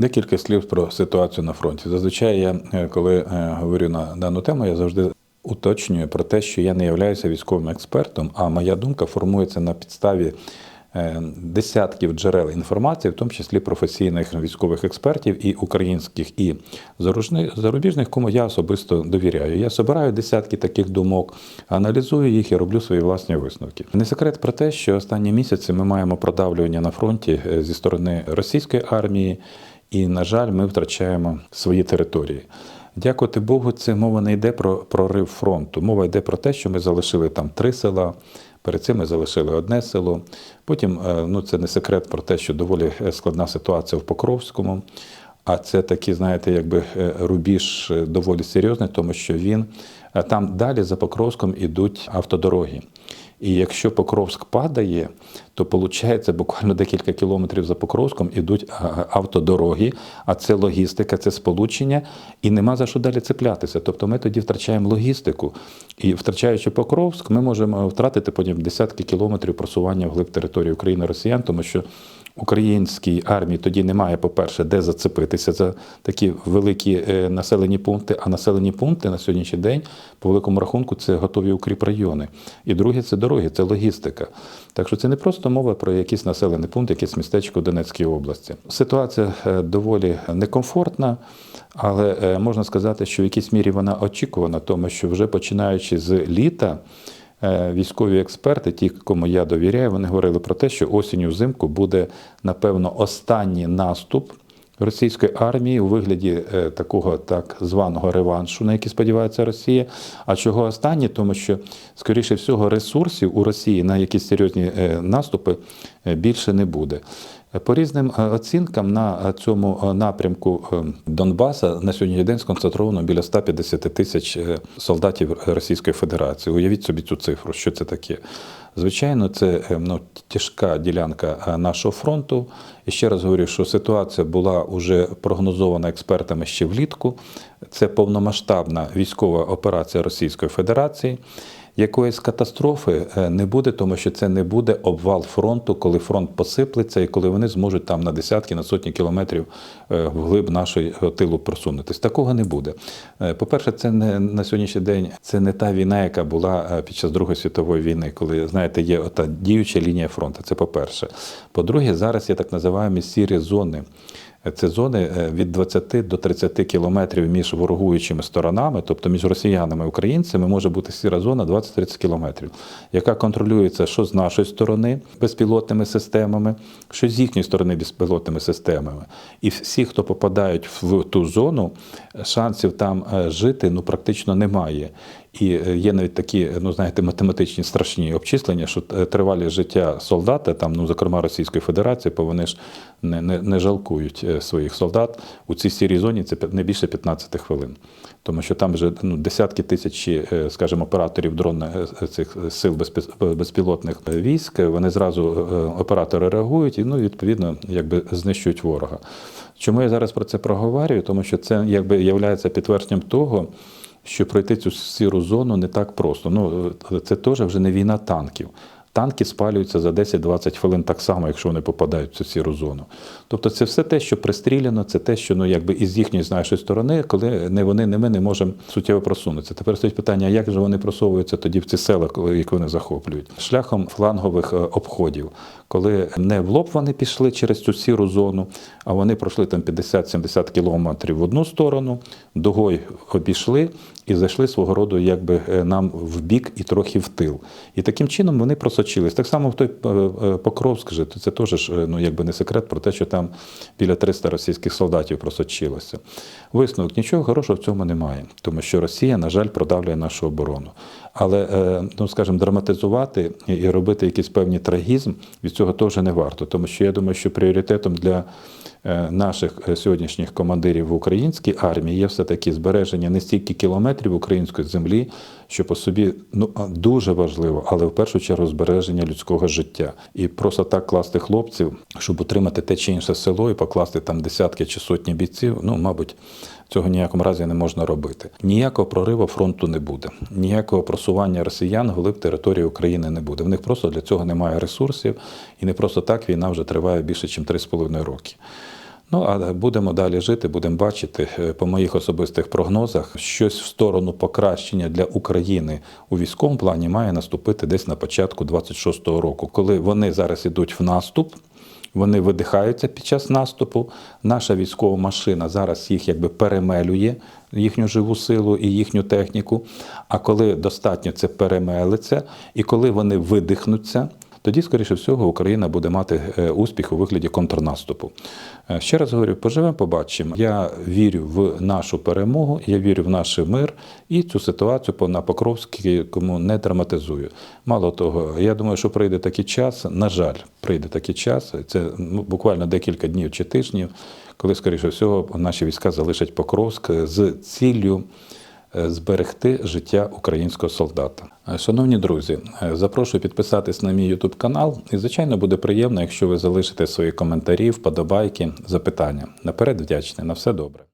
Декілька слів про ситуацію на фронті. Зазвичай я, е, коли е, говорю на дану тему, я завжди уточнюю про те, що я не являюся військовим експертом, а моя думка формується на підставі е, десятків джерел інформації, в тому числі професійних військових експертів і українських, і зарубіжних, кому я особисто довіряю. Я збираю десятки таких думок, аналізую їх і роблю свої власні висновки. Не секрет про те, що останні місяці ми маємо продавлювання на фронті зі сторони російської армії, і, на жаль, ми втрачаємо свої території. Дякувати Богу, це мова не йде про прорив фронту. Мова йде про те, що ми залишили там три села. Перед цим ми залишили одне село. Потім е, ну це не секрет про те, що доволі е, складна ситуація в Покровському. А це такий, знаєте, якби е, рубіж доволі серйозний, тому що він там далі за Покровськом ідуть автодороги. І якщо Покровськ падає, то виходить буквально декілька кілометрів за Покровськом ідуть автодороги, а це логістика, це сполучення, і нема за що далі цеплятися. Тобто ми тоді втрачаємо логістику. І втрачаючи Покровськ, ми можемо втратити потім десятки кілометрів просування вглиб території України росіян, тому що українській армії тоді немає, по-перше, де зацепитися за такі великі е, населені пункти. А населені пункти на сьогоднішній день, по великому рахунку, це готові укріпрайони. І друге це дороги, це логістика. Так що це не просто мова про якийсь населений пункт, якесь містечко в Донецькій області. Ситуація е, доволі некомфортна, але е, можна сказати, що в якійсь мірі вона очікувана, тому що вже починаючи з літа. Е, Військові експерти, ті, кому я довіряю, вони говорили про те, що осінню взимку буде напевно останній наступ російської армії у вигляді е, такого так званого реваншу, на який сподівається Росія. А чого останнє? Тому що, скоріше всього, ресурсів у Росії на якісь серйозні е, наступи е, більше не буде. По різним е, оцінкам на е, цьому е, напрямку Донбаса на сьогоднішній день сконцентровано біля 150 тисяч солдатів Російської Федерації. Уявіть собі цю цифру, що це таке. Звичайно, це ну, тяжка ділянка нашого фронту. І ще раз говорю, що ситуація була вже прогнозована експертами ще влітку. Це повномасштабна військова операція Російської Федерації. Якоїсь катастрофи е, не буде, тому що це не буде обвал фронту, коли фронт посиплеться і коли вони зможуть там на десятки, на сотні кілометрів е, вглиб нашої е, тилу просунутись. Такого не буде. По-перше, це не на сьогоднішній день це не та війна, яка була під час Другої світової війни, коли знаєте, є ота діюча лінія фронту. Це по-перше. По-друге, зараз є так називаємо сірі зони. Це зони е, від 20 до 30 кілометрів між ворогуючими сторонами, тобто між росіянами і українцями, може бути сіра зона 20-30 кілометрів, яка контролюється що з нашої сторони безпілотними системами, що з їхньої сторони безпілотними системами. І всі, хто попадають в ту зону, шансів там е, жити ну практично немає. І е, є навіть такі, ну знаєте, математичні страшні обчислення, що е, тривалість життя солдата, там, ну, зокрема Російської Федерації, бо вони ж не, не, не жалкують е, своїх солдат. У цій сірій зоні це не більше 15 хвилин. Тому що там вже ну, десятки тисяч, е, скажімо, операторів дрон е, цих сил безпі- безпілотних військ. Вони зразу е, оператори реагують і ну, відповідно якби знищують ворога. Чому я зараз про це проговорюю? Тому що це якби є підтвердженням того що пройти цю сіру зону не так просто. Ну, це теж вже не війна танків. Танки спалюються за 10-20 хвилин так само, якщо вони попадають в цю сіру зону. Тобто це все те, що пристріляно, це те, що ну, якби із їхньої з сторони, коли не вони, не ми не можемо суттєво просунутися. Тепер стоїть питання, як же вони просовуються тоді в ці села, їх вони захоплюють? Шляхом флангових е, обходів, коли не в лоб вони пішли через цю сіру зону, а вони пройшли там 50-70 кілометрів в одну сторону, дугою обійшли і зайшли свого роду якби е, нам в бік і трохи в тил. І таким чином вони просочились. Так само в той е, е, Покровськ же, це теж ну, якби не секрет про те, що там біля 300 російських солдатів просочилося. Висновок нічого хорошого в цьому немає, тому що Росія, на жаль, продавлює нашу оборону. Але, е, ну скажімо, драматизувати і- робити якийсь певний трагізм від цього теж не варто, тому що я думаю, що пріоритетом для е, наших е, сьогоднішніх командирів в українській армії є все-таки збереження не стільки кілометрів української землі, що по собі ну дуже важливо, але в першу чергу збереження людського життя. І просто так класти хлопців, щоб утримати те чи інше село і покласти там десятки чи сотні бійців, ну мабуть. Цього ніякому разі не можна робити. Ніякого прориву фронту не буде, ніякого просування росіян глиб території України не буде. В них просто для цього немає ресурсів, і не просто так війна вже триває більше, ніж 3,5 роки. Ну а будемо далі жити, будемо бачити е, по моїх особистих прогнозах, щось в сторону покращення для України у військовому плані має наступити десь на початку 26-го року, коли вони зараз ідуть в наступ. Вони видихаються під час наступу. Наша військова машина зараз їх якби перемелює, їхню живу силу і їхню техніку. А коли достатньо це перемелиться, і коли вони видихнуться, тоді, скоріше всього, Україна буде мати е, успіх у вигляді контрнаступу. Е, Ще раз говорю, поживемо, побачимо. Я вірю в нашу перемогу, я вірю в наш мир і цю ситуацію на Покровському не драматизую. Мало того, я думаю, що прийде такий час. На жаль, прийде такий час. Це ну, буквально декілька днів чи тижнів, коли, скоріше всього, наші війська залишать Покровськ з ціллю зберегти життя українського солдата. Е, Шановні друзі, е, запрошую підписатись на мій YouTube канал. І, звичайно, буде приємно, якщо ви залишите свої коментарі, вподобайки, запитання. Наперед вдячний. На все добре.